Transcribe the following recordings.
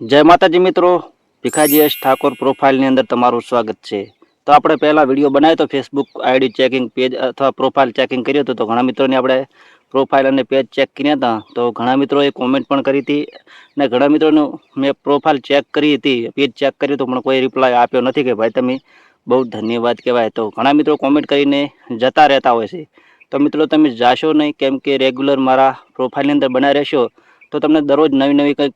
જય માતાજી મિત્રો, ભીખાજી એસ ઠાકોર પ્રોફાઇલની અંદર તમારું સ્વાગત છે. તો આપણે પહેલાં વીડિયો બનાવ્યો તો ફેસબુક આઈડી ચેકિંગ પેજ અથવા પ્રોફાઇલ ચેકિંગ કર્યું હતું, તો ઘણા મિત્રોને આપણે પ્રોફાઇલ અને પેજ ચેક કર્યા હતા. તો ઘણા મિત્રોએ કોમેન્ટ પણ કરી હતી અને ઘણા મિત્રોનું મેં પ્રોફાઇલ ચેક કરી હતી પેજ ચેક કર્યું હતું, પણ કોઈ રિપ્લાય આપ્યો નથી કે ભાઈ તમે બહુ ધન્યવાદ કહેવાય. તો ઘણા મિત્રો કોમેન્ટ કરીને જતા રહેતા હોય છે. તો મિત્રો તમે જાશો નહીં, કેમ કે રેગ્યુલર મારા પ્રોફાઇલની અંદર બનાવી રહેશો, તો તમને દરરોજ નવી નવી કંઈક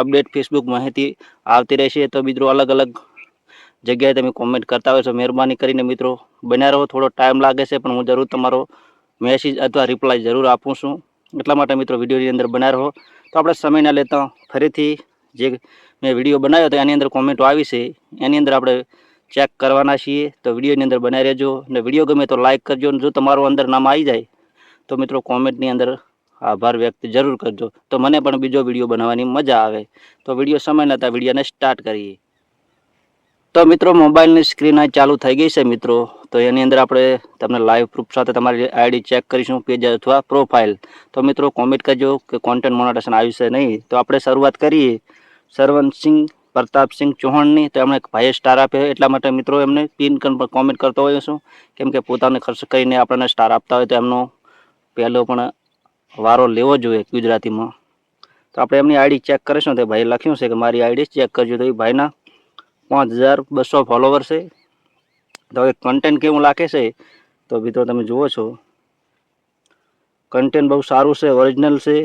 અપડેટ ફેસબુક માહિતી આવતી રહેશે. તો મિત્રો અલગ અલગ જગ્યાએ તમે કોમેન્ટ કરતા હોય છો, મહેરબાની કરીને મિત્રો બન્યા રહો. થોડો ટાઈમ લાગે છે, પણ હું જરૂર તમારો મેસેજ અથવા રિપ્લાય જરૂર આપું છું. એટલા માટે મિત્રો વિડીયોની અંદર બન્યા રહો. તો આપણે સમય ના લેતા ફરીથી જે મેં વીડિયો બનાવ્યો હતો, એની અંદર કોમેન્ટો આવી છે. એની અંદર આપણે ચેક કરવાના છીએ. તો વિડીયોની અંદર બનાવી રહેજો. અને વીડિયો ગમે તો લાઇક કરજો. અને જો તમારું અંદર નામ આવી જાય, તો મિત્રો કોમેન્ટની અંદર આભાર વ્યક્ત જરૂર કરજો. તો મને પણ બીજો વીડિયો બનાવવાની મજા આવે. તો વીડિયો સમય નતા, વિડીયોને સ્ટાર્ટ કરીએ. તો મિત્રો, મોબાઈલની સ્ક્રીન ચાલુ થઈ ગઈ છે મિત્રો. તો એની અંદર આપણે તમને લાઈવ પ્રૂફ સાથે તમારી આઈડી ચેક કરીશું પેજ અથવા પ્રોફાઇલ તો મિત્રો કોમેન્ટ કરજો કે કોન્ટેન્ટ મોનેટેશન આવ્યું છે નહીં. તો આપણે શરૂઆત કરીએ. સરવંતસિંહ પ્રતાપસિંહ ચૌહાણની. તો એમણે ભાઈએ સ્ટાર આપ્યો એટલા માટે મિત્રો, એમને પિન કોમેન્ટ કરતો હોય છું કેમ કે પોતાને ખર્ચ કરીને આપણને સ્ટાર આપતા હોય તો એમનો પહેલો પણ વારો લેવો જોઈએ ગુજરાતીમાં. તો આપણે એમની આઈડી ચેક કરીશું તે ભાઈ લખ્યું છે કે મારી આઈડી ચેક કરજો. તો એ ભાઈના પાંચ હજાર બસો ફોલોવર છે. તો હવે કન્ટેન્ટ કેવું લાગે છે? તો મિત્રો તમે જુઓ છો. કન્ટેન્ટ બહુ સારું છે ઓરિજિનલ છે.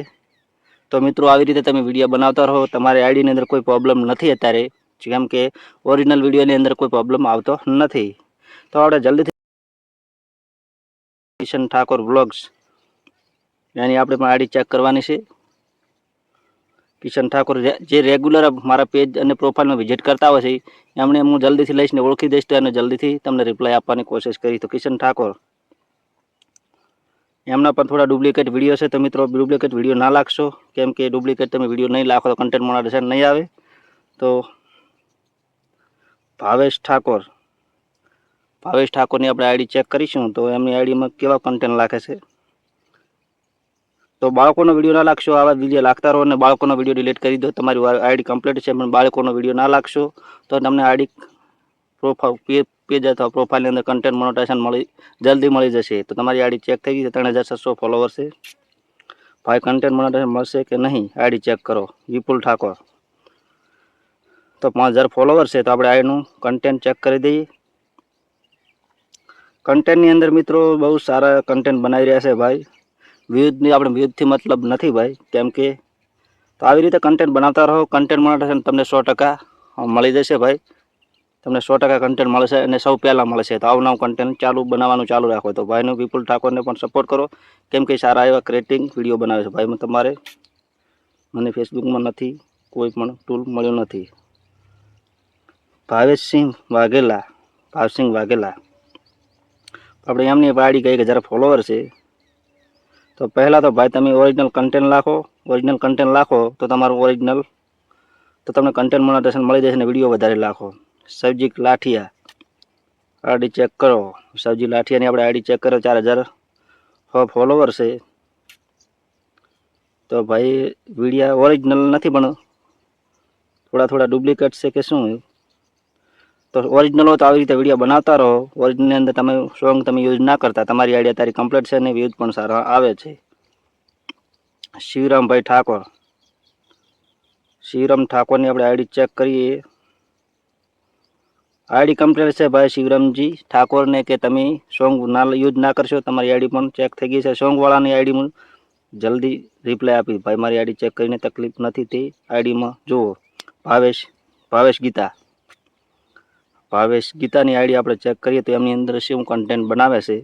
તો મિત્રો આવી રીતે તમે વીડિયો બનાવતા રહો. તમારી આઈડીની અંદર કોઈ પ્રોબ્લેમ નથી અત્યારે. જેમ કે ઓરિજિનલ વિડીયોની અંદર કોઈ પ્રોબ્લેમ આવતો નથી. તો આપણે જલ્દીથી કિશન ઠાકોર બ્લોગ્સ એની આપણે પણ આઈડી ચેક કરવાની છે. કિશન ઠાકોર જે રેગ્યુલર મારા પેજ અને પ્રોફાઇલમાં વિઝિટ કરતા હોય છે, એમણે હું જલ્દીથી લઈશને ઓળખી દઈશ એને જલ્દીથી તમને રિપ્લાય આપવાની કોશિશ કરી. તો કિશન ઠાકોર, એમના પણ થોડા ડુપ્લિકેટ વીડિયો છે. તો મિત્રો ડુપ્લિકેટ વીડિયો ના લાગશો, કેમ કે ડુપ્લિકેટ તમે વીડિયો નહીં લાખો તો કન્ટેન્ટ મોનેટાઇઝેશન નહીં આવે. તો ભાવેશ ઠાકોર, ભાવેશ ઠાકોરની આપણે આઈડી ચેક કરીશું તો એમની આઈડીમાં કેવા કન્ટેન્ટ લાગે છે? તો બાળકોનો વીડિયો ના લાગશો. આવા વીડિયો લાગતા રહો અને બાળકોનો વીડિયો ડિલીટ કરી દો. તમારી આઈડી કમ્પ્લીટ છે પણ બાળકોનો વીડિયો ના લાગશો, તો તમને આઈડી પ્રોફાઇલ પેજ અથવા પ્રોફાઇલની અંદર કન્ટેન્ટ મોનોટેશન મળી, જલ્દી મળી જશે. તો તમારી આઈડી ચેક થઈ ગઈ છે, ત્રણ હજાર છસો ફોલોવર છે. ભાઈ કન્ટેન્ટ મોનેટાઇઝેશન મળશે કે નહીં? આઈડી ચેક કરો. વિપુલ ઠાકોર. તો પાંચ હજાર ફોલોવર છે, તો આપણે આઈનું કન્ટેન્ટ ચેક કરી દઈએ. કન્ટેન્ટની અંદર મિત્રો બહુ સારા કન્ટેન્ટ બનાવી રહ્યા છે ભાઈ. વ્યૂઝની આપણે વ્યૂઝથી મતલબ નથી ભાઈ, કેમ કે તો આવી રીતે કન્ટેન્ટ બનાવતા રહો કન્ટેન્ટ મોનેટાઇઝેશન તમને સો ટકા મળી જશે ભાઈ. તમને સો ટકા કન્ટેન્ટ મળશે અને સૌ પહેલાં મળશે તો આવું નવું કન્ટેન્ટ ચાલુ બનાવવાનું ચાલુ રાખો. તો ભાઈનું વિપુલ ઠાકોરને પણ સપોર્ટ કરો. કેમ કે સારા એવા ક્રિએટિંગ વીડિયો બનાવે છે. ભાઈ તમારે મને ફેસબુકમાં નથી કોઈ પણ ટૂલ મળ્યો નથી. ભાવેશસિંહ વાઘેલા ભાવસિંહ વાઘેલા. આપણે એમની પાડી ગઈ કે હજાર ફોલોવર છે. તો પહેલાં તો ભાઈ તમે ઓરિજિનલ કન્ટેન્ટ લાખો ઓરિજિનલ કન્ટેન્ટ લાખો તો તમારું ઓરિજિનલ તો તમને કન્ટેન્ટ મોનેટાઇઝેશન મળી જશે અને વીડિયો વધારે લાખો. સબજી લાઠિયા. આઈડી ચેક કરો. સબજી લાઠિયાની આપણે આઈડી ચેક કરો ચાર હજાર. ફોલોવર છે. તો ભાઈ વિડીયા ઓરિજિનલ નથી પણ થોડા થોડા ડુપ્લિકેટ છે કે શું? તો ઓરિજિનલ તો આવી રીતે વીડિયો બનાવતા રહો. ઓરિજિનલની અંદર તમે સોંગ તમે યુઝ ના કરતા. તમારી આઈડિયા તારી કમ્પ્લીટ છે અને વ્યૂઝ પણ સારા આવે છે. શિવરામભાઈ ઠાકોર. શિવરામ ઠાકોરની આપણે આઈડી ચેક કરીએ. આઈડી કમ્પ્લીટ છે ભાઈ શિવરામજી ઠાકોરને કે તમે સોંગ ના યુઝ ના કરશો, તમારી આઈડી પણ ચેક થઈ ગઈ છે. સોંગવાળાની આઈડીમાં જલ્દી રિપ્લાય આપી ભાઈ મારી આઈડી ચેક કરીને તકલીફ નથી તે આઈડીમાં જુઓ. ભાવેશ ભાવેશ ગીતા. ભાવેશ ગીતાની આઈડી આપણે ચેક કરીએ તો એમની અંદર શું કન્ટેન્ટ બનાવે છે.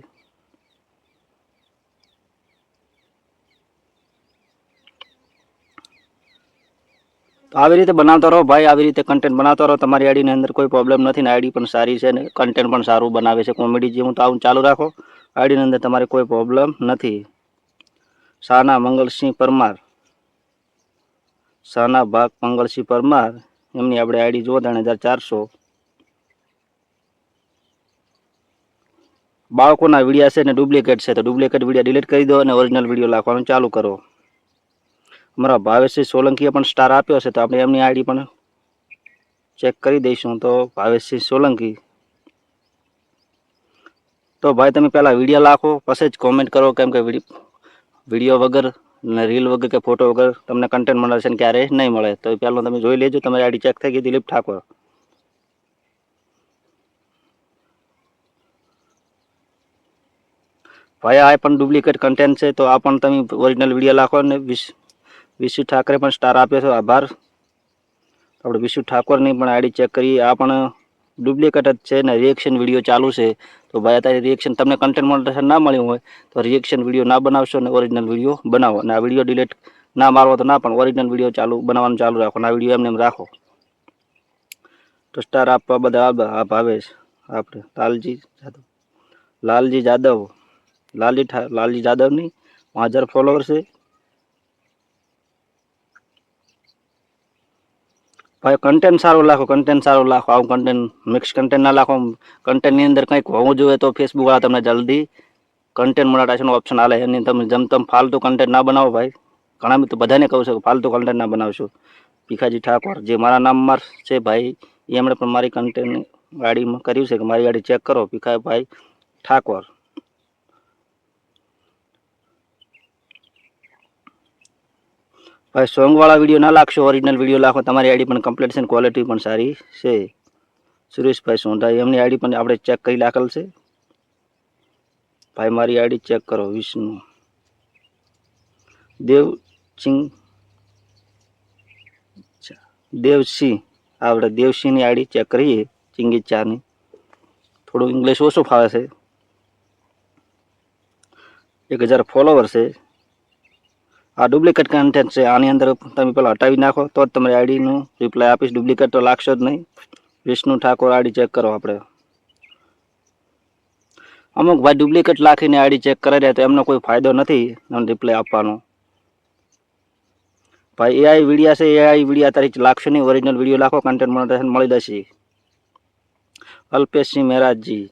આવી રીતે બનાવતા રહો ભાઈ, આવી રીતે કન્ટેન્ટ બનાવતા રહો. તમારી આઈડીની અંદર કોઈ પ્રોબ્લેમ નથી ને આઈડી પણ સારી છે ને કન્ટેન્ટ પણ સારું બનાવે છે. કોમેડી જેવું તો આવું ચાલુ રાખો. આઈડીની અંદર તમારે કોઈ પ્રોબ્લેમ નથી. શાના મંગલસિંહ પરમાર. શાના ભાગ મંગલસિંહ પરમાર. એમની આપણે આઈડી જુઓ ત્રણ હજાર ચારસો. બાળકોના વિડીયા છે ને ડુપ્લિકેટ છે, તો ડુપ્લિકેટ વિડીયા ડિલીટ કરી દો અને ઓરિજિનલ વીડિયો લાખવાનું ચાલુ કરો. અમારા ભાવેશસિંહ સોલંકીએ પણ સ્ટાર આપ્યો છે, તો આપણે એમની આઈડી પણ ચેક કરી દઈશું. તો ભાવેશસિંહ સોલંકી. તો ભાઈ તમે પહેલાં વીડિયો લાખો, પછી જ કોમેન્ટ કરો કેમ કે વીડિયો વગર ને રીલ વગર કે ફોટો વગર તમને કન્ટેન્ટ મળે છે ને ક્યારેય નહીં મળે. તો પહેલાં તમે જોઈ લેજો, તમારી આઈડી ચેક થઈ ગઈ, દિલીપ ઠાકોર. ભાઈ, આ પણ ડુપ્લિકેટ કન્ટેન્ટ છે, તો આ પણ તમે ઓરિજિનલ વીડિયો લાખો ને વિશ, વિશુ ઠાકરે પણ સ્ટાર આપ્યો છે, આભાર. આપણે વિશુ ઠાકોરની પણ આઈડી ચેક કરીએ, આ પણ ડુપ્લિકેટ જ છે ને રિએક્શન વીડિયો ચાલુ છે. તો ભાઈ, અત્યારે રિએક્શન તમને કન્ટેન્ટ મોનેટાઇઝેશન ના મળ્યું હોય, તો રિએક્શન વીડિયો ના બનાવશો ને ઓરિજિનલ વીડિયો બનાવો. અને આ વીડિયો ડિલીટ ના મારવો તો ના, પણ ઓરિજિનલ વીડિયો ચાલુ, બનાવવાનું ચાલુ રાખો અને આ વીડિયો એમને એમ રાખો. તો સ્ટાર આપવા બધા આ ભાવેશ આપણે લાલજી જાદવ. લાલજી જાદવ. લાલી લાલજી જાદવની, પાંચ હજાર ફોલોવર છે. ભાઈ કન્ટેન્ટ સારું લાખો કન્ટેન્ટ સારું લાખો. આવું કન્ટેન્ટ મિક્સ કન્ટેન્ટ ના લાખો. કન્ટેન્ટની અંદર કંઈક હોવું જોઈએ તો ફેસબુકવાળા તમને જલ્દી કન્ટેન્ટ મોનેટાઇઝેશન ઓપ્શન આલે. એની તમે જેમ તમે ફાલતુ કન્ટેન્ટ ના બનાવો ભાઈ. ઘણા મિત્રો બધાને કહું છું કે ફાલતુ કન્ટેન્ટ ના બનાવશો. ભીખાજી ઠાકોર, જે મારા નામમાં છે ભાઈ એમણે પણ મારી કન્ટેન્ટ ગાડીમાં કર્યું છે કે મારી ગાડી ચેક કરો. ભીખાભાઈ ઠાકોર. ભાઈ સોંગવાળા વીડિયો ના લાગશો ઓરિજિનલ વીડિયો લાખો તમારી આઈડી પણ કમ્પ્લીટ છે ક્વોલિટી પણ સારી છે. સુરેશભાઈ સોંઢા એમની આઈડી પણ આપણે ચેક કરી લાખેલ છે. ભાઈ, મારી આઈડી ચેક કરો, વિષ્ણુ. દેવસિંહ. દેવસિંહ. આપણે દેવસિંહની આઈડી ચેક કરીએ ચિંગી ચાની થોડું ઇંગ્લિશ ઓછું ફાવે છે. એક હજાર ફોલોવર છે. આ ડુપ્લિકેટ કન્ટેન્ટ છે. આની અંદર તમે પેલા હટાવી નાખો, તો જ તમારી આઈડીનું રિપ્લાય આપીશ. ડુપ્લિકેટ તો લાગશો જ નહીં. વિષ્ણુ ઠાકોર આઈડી ચેક કરો આપણે. અમુક ભાઈ ડુપ્લિકેટ લાખીને આઈડી ચેક કરી રહ્યા તો એમનો કોઈ ફાયદો નથી રિપ્લાય આપવાનો. ભાઈ એઆઈ વિડીયા છે. એઆઈ વિડીયા તારીખ લાગશે નહીં. ઓરિજિનલ વીડિયો લાખો કન્ટેન્ટ મોનેટાઇઝેશન મળી જશે. અલ્પેશસિંહ મહેરાજજી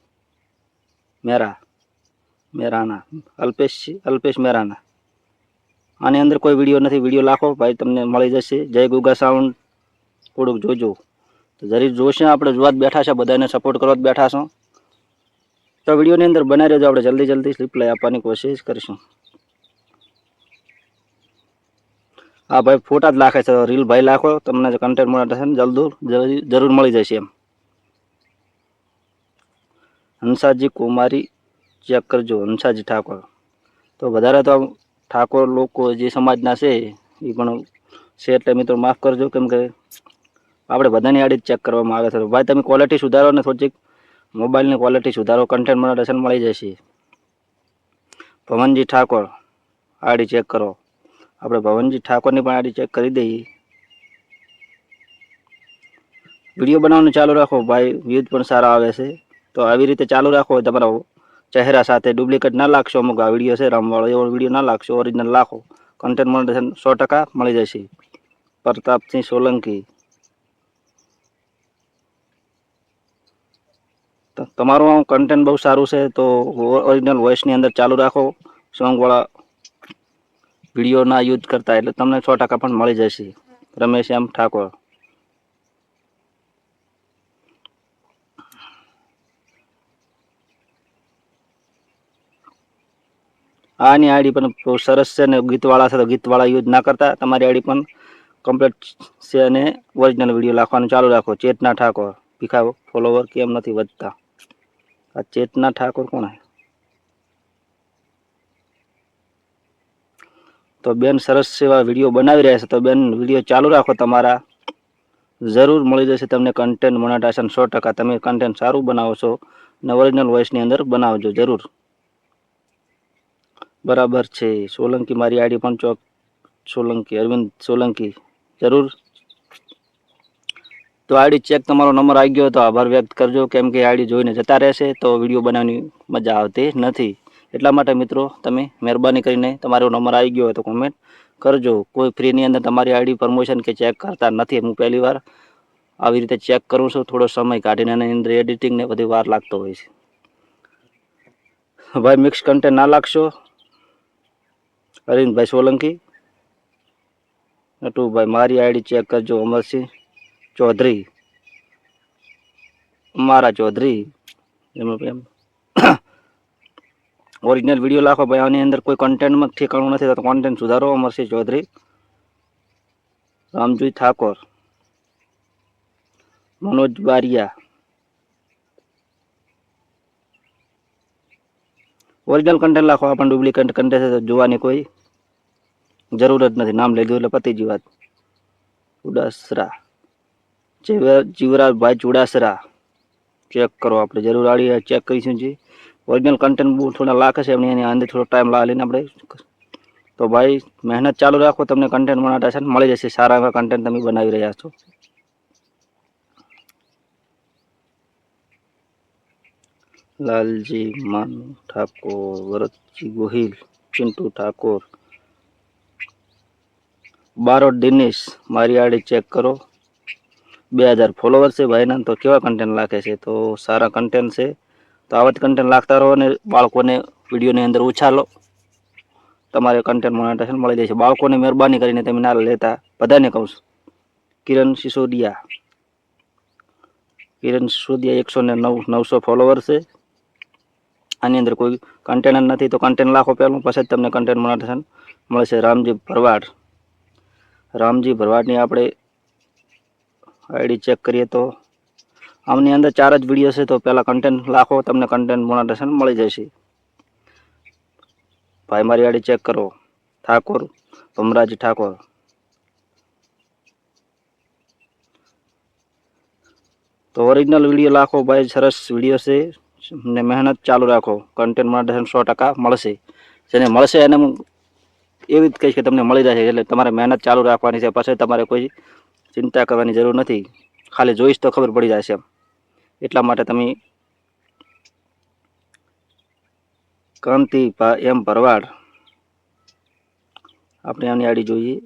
મેરા. મેરાના. અલ્પેશસિંહ અલ્પેશ મેરાના. આની અંદર કોઈ વીડિયો નથી. વીડિયો લાખો ભાઈ તમને મળી જશે. જય ગુગા સાઉન્ડ. થોડુંક જોજો. તો જરી જોશે આપણે, જોવા જ બેઠા છે, બધાને સપોર્ટ કરવા જ બેઠા છો. તો વિડીયોની અંદર બનાવી રહેજો આપણે. જલ્દી જલ્દી રિપ્લાય આપવાની કોશિશ કરીશું. હા ભાઈ ફોટા જ લાખે છે. રીલ ભાઈ લાખો. તમને કન્ટેન્ટ મોનેટાઇઝેશન જલ્દી જરૂર મળી જશે એમ. હંસાજી કુમારી ચેક કરજો. હંસાજી ઠાકોર. તો વધારે તો ઠાકોર લોકો જે સમાજના છે, એ પણ છે એટલે મિત્રો માફ કરજો કેમ કે આપણે બધાની આડી ચેક કરવામાં આવે છે. ભાઈ, તમે ક્વોલિટી સુધારો ને થોડીક મોબાઈલની ક્વોલિટી સુધારો. કન્ટેન્ટ મોનેટાઇઝેશન મળી જશે. ભવનજી ઠાકોર, આડી ચેક કરો. આપણે ભવનજી ઠાકોરની પણ આડી ચેક કરી દઈએ. વીડિયો બનાવવાનું ચાલુ રાખો. ભાઈ વ્યૂઝ પણ સારા આવે છે. તો આવી રીતે ચાલુ રાખો. તમારા ચહેરા સાથે ડુપ્લિકેટ ના લાગશો, અમુક આ વીડિયો છે, રમવાળો એવો વીડિયો ના લાગશો ઓરિજિનલ લાખો. કન્ટેન્ટ મોનેટાઇઝેશન સો ટકા મળી જશે. પ્રતાપસિંહ સોલંકી. તમારું કન્ટેન્ટ બહુ સારું છે, તો ઓરિજિનલ વોઇસની અંદર ચાલુ રાખો. સોંગવાળા વીડિયો ના યુઝ કરતા, એટલે તમને સો ટકા પણ મળી જશે. રમેશ એમ ઠાકોર. આની આઈડી પણ સરસ છે ને ગીતવાળા છે તો ગીતવાળા યુઝ ના કરતા. તમારી આઈડી પણ કમ્પ્લીટ છે અને ઓરિજિનલ વીડિયો રાખવાનું ચાલુ રાખો. ચેતના ઠાકોર. ભીખા ફોલોવર કેમ નથી વધતા? આ ચેતના ઠાકોર કોણ તો બેન સરસ એવા વીડિયો બનાવી રહ્યા છે. તો બેન વીડિયો ચાલુ રાખો તમારા. જરૂર મળી જશે તમને કન્ટેન્ટ મોનેટાઇઝેશન સો ટકા. તમે કન્ટેન્ટ સારું બનાવો છો અને ઓરિજિનલ વોઇસની અંદર બનાવજો, જરૂર. બરાબર છે. સોલંકી મારી આઈડી પણ ચોક સોલંકી, અરવિંદ સોલંકી, જરૂર. તો આઈડી ચેક તમારો નંબર આવી ગયો તો આભાર વ્યક્ત કરજો. કેમ કે આઈડી જોઈને જતા રહેશે તો વીડિયો બનાવવાની મજા આવતી નથી. એટલા માટે મિત્રો, તમે મહેરબાની કરીને તમારો નંબર આવી ગયો હોય તો કોમેન્ટ કરજો. કોઈ ફ્રીની અંદર તમારી આઈડી પ્રમોશન કે ચેક કરતા નથી. હું પહેલી વાર આવી રીતે ચેક કરું છું. થોડો સમય કાઢીને એની અંદર એડિટિંગને બધી વાર લાગતો હોય છે. ભાઈ મિક્સ કન્ટેન્ટ ના લાગશો? અરવિંદભાઈ સોલંકી નટુભાઈ મારી આઈડી ચેક કરજો અમરસિંહ ચૌધરી મારા ચૌધરી, એમ ઓરિજિનલ વીડિયો લાખો ભાઈ, આની અંદર કોઈ કન્ટેન્ટમાં ઠેકાણું નથી તો કોન્ટેન્ટ સુધારો અમરસિંહ ચૌધરી રામજી ઠાકોર, મનોજ બારિયા. ઓરિજિનલ કન્ટેન્ટ લાખો આપણને ડુપ્લિકેટ કન્ટેન્ટ છે, જોવાની કોઈ જરૂર જ નથી. નામ લઈ એટલે પતી ગઈ વાત. ચુડાસરા જીવરાજ જીવરાજભાઈ ચુડાસરા. ચેક કરો આપણે. જરૂર આડી ચેક કરીશું જી. ઓરિજિનલ કન્ટેન્ટ બહુ થોડા લાખ છે. એમની એની અંદર થોડો ટાઈમ લાવીને આપણે તો ભાઈ, મહેનત ચાલુ રાખો. તમને કન્ટેન્ટ બનાવતા છે મળી જશે. સારા એવા કન્ટેન્ટ તમે બનાવી રહ્યા છો. લાલજી, માનુ ઠાકોર, વરતજી ગોહિલ, ચિંટુ ઠાકોર બારોટ દિનેશ, મારી આડી ચેક કરો. બે હજાર ફોલોવર છે ભાઈના તો કેવા કન્ટેન્ટ લાગે છે? તો સારા કન્ટેન્ટ છે. તો આવા જ કન્ટેન્ટ લાગતા રહો અને બાળકોને વિડીયોની અંદર ઉછાલો તમારે કન્ટેન્ટ મોનેટાઇઝેશન મળી જાય છે. બાળકોને મહેરબાની કરીને તમે ના લેતા. બધાને કહું છું. કિરણ સિસોદિયા. કિરણ સિસોદિયા એકસો ને નવ, નવસો ફોલોવર છે. આની અંદર કોઈ કન્ટેન્ટ નથી. તો કન્ટેન્ટ લાખો પહેલું, પછી જ તમને કન્ટેન્ટ મોનેટાઇઝેશન મળશે. રામજી ભરવાડ. રામજી ભરવાડની આપણે આઈડી ચેક કરીએ તો આમની અંદર ચાર જ વીડિયો છે, તો પહેલાં કન્ટેન્ટ લાખો, તમને કન્ટેન્ટ મોનેટાઇઝેશન મળી જશે. ભાઈ, મારી આઈડી ચેક કરો. ઠાકોર, ભમરાજી ઠાકોર. તો ઓરિજિનલ વીડિયો લાખો, ભાઈ, સરસ વીડિયો છે. ને મહેનત ચાલુ રાખો. કન્ટેન્ટ મોનેટાઇઝેશન સો ટકા મળશે. જેને મળશે એને એવી જ કહીશ કે તમને મળી જશે એટલે તમારે મહેનત ચાલુ રાખવાની છે, પછી તમારે કોઈ ચિંતા કરવાની જરૂર નથી. ખાલી જોઈશ તો ખબર પડી જશે એટલા માટે તમે કાંતિ એમ ભરવાડ આપણે એમની આડી જોઈએ.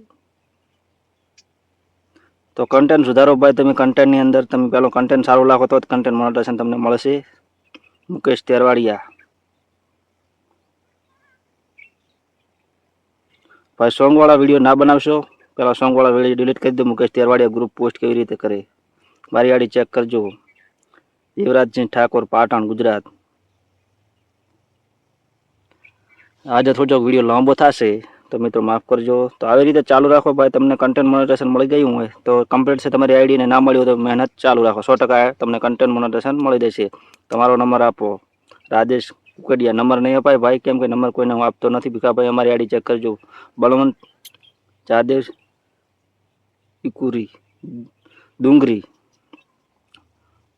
તો કન્ટેન્ટ સુધારો ભાઈ, તમે કન્ટેન્ટની અંદર તમે પેલો કન્ટેન્ટ સારું લાખો તો જ કન્ટેન્ટ મોનેટાઇઝેશન તમને મળશે. મુકેશ તેરવાડિયા. ભાઈ સોંગવાળા વીડિયો ના બનાવશો? પેલા સોંગવાળા વીડિયો ડિલીટ કરી દો, મુકેશ તેરવાડિયા ગ્રુપ પોસ્ટ કેવી રીતે કરે? મારી આડી ચેક કરજો. યુવરાજસિંહ ઠાકોર, પાટણ, ગુજરાત. આજે થોડો વીડિયો લાંબો થશે, તો મિત્રો માફ કરજો. તો આવી રીતે ચાલુ રાખો ભાઈ, તમને કન્ટેન્ટ મોનેટાઇઝેશન મળી ગયું હોય, તો કમ્પ્લીટ છે તમારી આઈડીને ના મળ્યું તો મહેનત ચાલુ રાખો. સો ટકા તમને કન્ટેન્ટ મોનેટાઇઝેશન મળી જશે. તમારો નંબર આપો. રાજેશ કુકડિયા નંબર નહીં અપાય. ભાઈ, કેમ કે નંબર કોઈને હું આપતો નથી. ભીખાભાઈ, અમારી આડી ચેક કરજો. બળવંત જાદેવ ઇકુરી ડુંગરી.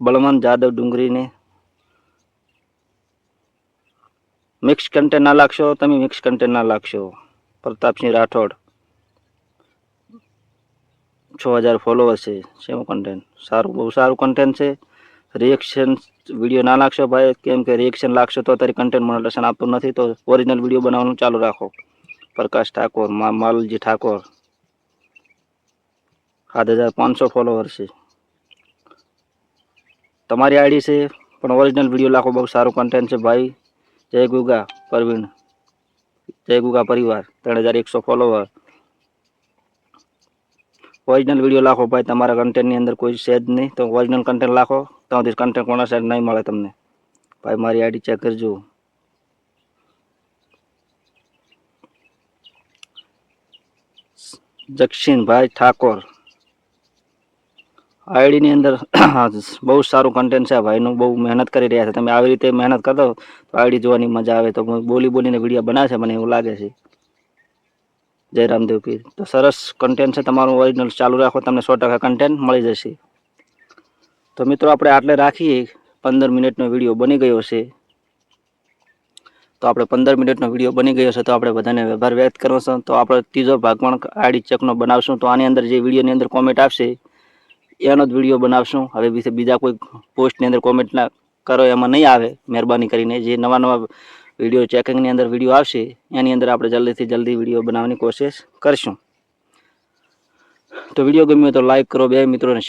બળવંત જાદવ ડુંગરીને મિક્સ કન્ટેન્ટ ના લાગશો. તમે મિક્સ કન્ટેન્ટ ના લાગશો. પ્રતાપસિંહ રાઠોડ. છ હજાર ફોલોવર છે. શેનું કન્ટેન્ટ સારું, બહુ સારું કન્ટેન્ટ છે. રિએક્શન વીડિયો ના નાખશો ભાઈ, કેમ કે રિએક્શન લાગશો તો તારી કન્ટેન્ટ મોનેટેશન આપતું નથી, તો ઓરિજિનલ વીડિયો બનાવવાનું ચાલુ રાખો. પ્રકાશ ઠાકોર માલજી ઠાકોર. સાત હજાર પાંચસો ફોલોવર છે. તમારી આઈડી છે, પણ ઓરિજિનલ વીડિયો લાખો બહુ સારું કન્ટેન્ટ છે ભાઈ. જય ગુગા પરવીણ જય ગુગા પરિવાર, ત્રણ હજાર એકસો ફોલોવર ઓરિજિનલ વીડિયો લાખો ભાઈ, તમારા કન્ટેન્ટની અંદર કોઈ છે જ નહીં, તો ઓરિજિનલ કન્ટેન્ટ લાખો. તો કન્ટેન્ટ કોના સાઈડ નહીં મળે તમને. ભાઈ, મારી આઈડી ચેક કરજો. જક્ષિનભાઈ ઠાકોર. આઈડીની અંદર બહુ સારું કન્ટેન્ટ છે ભાઈનું. બહુ મહેનત કરી રહ્યા છે. તમે આવી રીતે મહેનત કરતો તો આઈડી જોવાની મજા આવે. તો બોલી બોલીને વીડિયો બનાવશે મને એવું લાગે છે. જય રામદેવ પીર. તો સરસ કન્ટેન્ટ છે તમારું. ઓરિજિનલ ચાલુ રાખો, તમને સો ટકા કન્ટેન્ટ મળી જશે. તો મિત્રો આપણે આટલે રાખીએ. પંદર મિનિટનો વીડિયો બની ગયો છે. તો આપણે પંદર મિનિટનો વીડિયો બની ગયો છે તો આપણે બધાને વ્યવહાર વ્યક્ત કરવો તો આપણે ત્રીજો ભાગ પણ આડી ચેકનો બનાવશું. તો આની અંદર જે વિડીયોની અંદર કોમેન્ટ આવશે, એનો જ વીડિયો બનાવશું. હવે વિશે બીજા કોઈ પોસ્ટની અંદર કોમેન્ટ ના કરો, એમાં નહીં આવે મહેરબાની કરીને. જે નવા નવા વીડિયો ચેકિંગની અંદર વીડિયો આવશે, એની અંદર આપણે જલ્દીથી જલ્દી વીડિયો બનાવવાની કોશિશ કરશું. તો વીડિયો ગમ્યો તો લાઈક કરો બે મિત્રોને